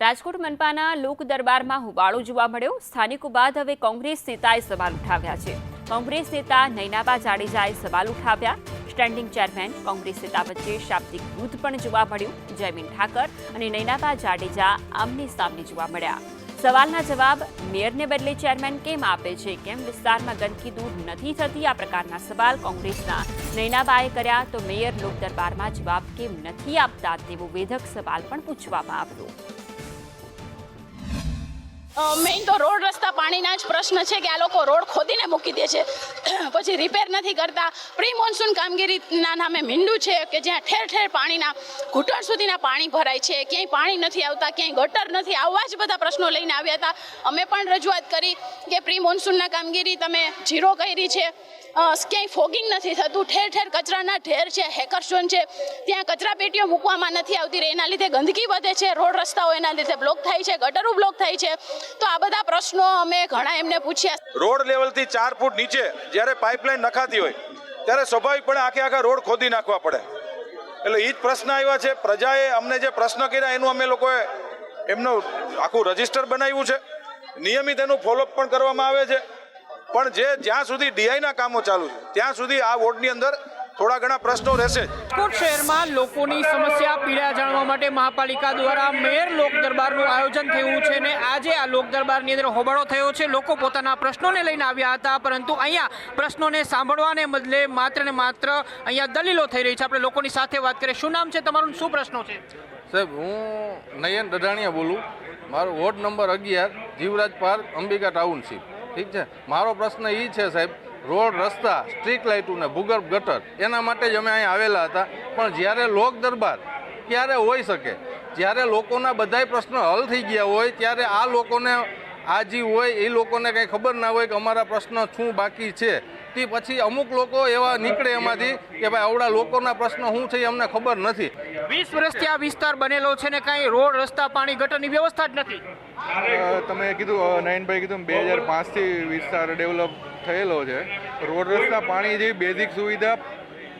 રાજકોટ મનપાના લોક દરબારમાં હુબાળો જોવા મળ્યો. સ્થાનિકો બાદ હવે કોંગ્રેસ નેતાએ સવાલ ઉઠાવ્યા છે. કોંગ્રેસ નેતા નૈનાબા જાડેજાએ સવાલ ઉઠાવ્યા. સ્ટેન્ડિંગ ચેરમેન કોંગ્રેસ નેતા વચ્ચે શાબ્દિક યુદ્ધ પણ જોવા મળ્યું. જયમીન ઠાકર અને નૈનાબા જાડેજા આમને સામને જોવા મળ્યા. સવાલના જવાબ, મેયરને બદલે ચેરમેન કેમ આપે છે? કેમ વિસ્તારમાં ગંદકી દૂર નથી થતી? આ પ્રકારના સવાલ કોંગ્રેસના નૈનાબાએ કર્યા. તો મેયર લોક દરબારમાં જવાબ કેમ નથી આપતા? તેવો વેધક સવાલ પણ પૂછવામાં આવ્યો. મેઇન તો રોડ રસ્તા પાણીના જ પ્રશ્ન છે કે આ લોકો રોડ ખોદીને મૂકી દે છે. પછી રિપેર નથી કરતા. પ્રી મોન્સૂન કામગીરીના નામે મીંડું છે કે જ્યાં ઠેર ઠેર પાણીના ઘૂંટણ સુધીના પાણી ભરાય છે. ક્યાંય પાણી નથી આવતા, ક્યાંય ગટર નથી. આવા જ બધા પ્રશ્નો લઈને આવ્યા હતા. અમે પણ રજૂઆત કરી કે પ્રી મોન્સૂનના કામગીરી તમે ઝીરો કરી છે. ક્યાંય ફોગિંગ નથી થતું. ઠેર ઠેર કચરાના ઢેર છે હેકર ઝોન છે. ત્યાં કચરા પેટીઓ મૂકવામાં નથી આવતી એના લીધે ગંદકી વધે છે. રોડ રસ્તાઓ એના લીધે બ્લોક થાય છે. ગટરો બ્લોક થાય છે. તો આ બધા પ્રશ્નો અમે ઘણા એમને પૂછ્યા, રોડ લેવલથી ચાર ફૂટ નીચે જ્યારે પાઇપલાઇન નખાતી હોય, ત્યારે સ્વાભાવિકપણે આખે આખા રોડ ખોદી નાખવા પડે. એટલે એ જ પ્રશ્ન આવ્યા છે. પ્રજાએ અમને જે પ્રશ્ન કર્યા, એનું અમે લોકોએ એમનું આખું રજિસ્ટર બનાવ્યું છે. નિયમિત એનું ફોલોઅપ પણ કરવામાં આવે છે. પણ જે જ્યાં સુધી ડીઆઈના કામો ચાલુ છે, ત્યાં સુધી આ વોર્ડની અંદર થોડા ઘણા પ્રશ્નો રહેશે. રાજકોટ શહેરમાં લોકોની સમસ્યા પીડા જાણવા માટે મહાપાલિકા દ્વારા મેયર લોક દરબારનું આયોજન થયું છે ને આજે આ લોક દરબારની અંદર હોબાળો થયો છે. લોકો પોતાના પ્રશ્નોને લઈને આવ્યા હતા પરંતુ અહીંયા પ્રશ્નોને સાંભળવાને બદલે માત્ર ને માત્ર અહીંયા દલીલો થઈ રહી છે. આપણે લોકોની સાથે વાત કરીએ. શું નામ છે તમારું શું પ્રશ્નો છે? સાહેબ હું નયન ડઢાણિયા બોલું. મારો વોર્ડ નંબર અગિયાર જીવરાજ પાર્ક અંબિકા ટાઉનશીપ. ઠીક છે? મારો પ્રશ્ન એ છે સાહેબ રોડ, રસ્તા સ્ટ્રીટ લાઇટું ને ભૂગર્ભ ગટર, એના માટે જ અમે અહીં આવેલા હતા. પણ જ્યારે લોક દરબાર ક્યારે હોઈ શકે? જ્યારે લોકોના બધાય પ્રશ્નો હલ થઈ ગયા હોય, ત્યારે આ લોકોને આ જે હોય, એ લોકોને કંઈ ખબર ના હોય કે અમારા પ્રશ્ન શું બાકી છે. તે પછી અમુક લોકો એવા નીકળે એમાંથી કે ભાઈ આવડા લોકોના પ્રશ્નો શું છે અમને ખબર નથી. વીસ વર્ષથી આ વિસ્તાર બનેલો છે ને કાંઈ રોડ, રસ્તા, પાણી, ગટરની વ્યવસ્થા જ નથી. તમે કીધું નયનભાઈ કીધું બે હજાર પાંચથી વિસ્તાર ડેવલપ થયેલો છે. રોડ રસ્તા, પાણી જેવી બેઝિક સુવિધા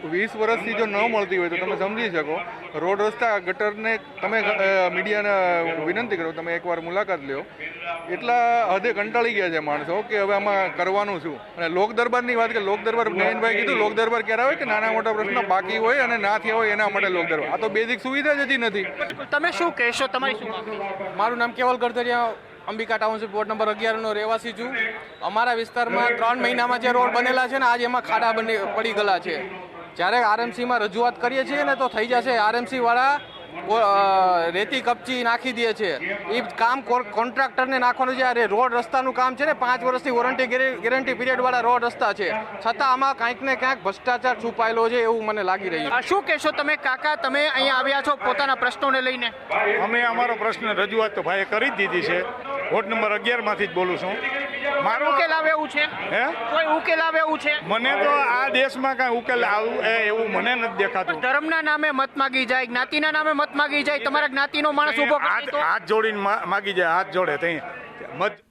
વીસ વર્ષથી જો ન મળતી હોય તો તમે સમજી શકો. રોડ રસ્તા ગટરને તમે મીડિયાને વિનંતી કરો તમે એકવાર મુલાકાત લ્યો. એટલા હદે કંટાળી ગયા છે માણસો કે હવે આમાં કરવાનું શું? અને લોક દરબારની વાત કે લોક દરબાર નયનભાઈ કીધું લોક દરબાર ક્યારે આવે? કે નાના મોટા પ્રશ્ન બાકી હોય અને ના થયા હોય એના માટે લોક દરબાર. આ તો બેઝિક સુવિધા જ હજી નથી. તમે શું કહેશો? તમારી શું મારું નામ Keval Gardariya Ambika township ward number અગિયારનો રહેવાસી છું. અમારા વિસ્તારમાં ત્રણ મહિનામાં જે રોડ બનેલા છે ને આજે એમાં ખાડા બની પડી ગયેલા છે. જ્યારે આરએમસીમાં રજૂઆત કરીએ છીએ ને તો થઈ જશે. આરએમસી વાળા રેતી કપચી નાખી દે છે. એ કામ કોન્ટ્રાક્ટરને નાખવાનું છે. અરે રોડ રસ્તાનું કામ છે ને પાંચ વર્ષથી વોરંટી ગેરંટી પીરિયડવાળા રોડ રસ્તા છે. છતાં આમાં કાંઈક ને ક્યાંક ભ્રષ્ટાચાર છુપાયેલો છે એવું મને લાગી રહ્યું છે. શું કહેશો તમે? કાકા તમે અહીંયા આવ્યા છો પોતાના પ્રશ્નોને લઈને? અમે અમારો પ્રશ્ન રજૂઆત તો ભાઈએ કરી જ દીધી છે. વોર્ડ નંબર અગિયારમાંથી જ બોલું છું. મારો ઉકેલ આવે એવું છે? હે? કોઈ ઉકેલ આવે એવું છે? મને તો આ દેશમાં કાંઈ ઉકેલ આવું એ એવું મને નથી દેખાતું. ધર્મના નામે મત માગી જાય જ્ઞાતિના નામે મત માગી જાય તમારા જ્ઞાતિનો માણસ ઊભો હાથ તો હાથ જોડીને માગી જાય હાથ જોડે તઈ. મત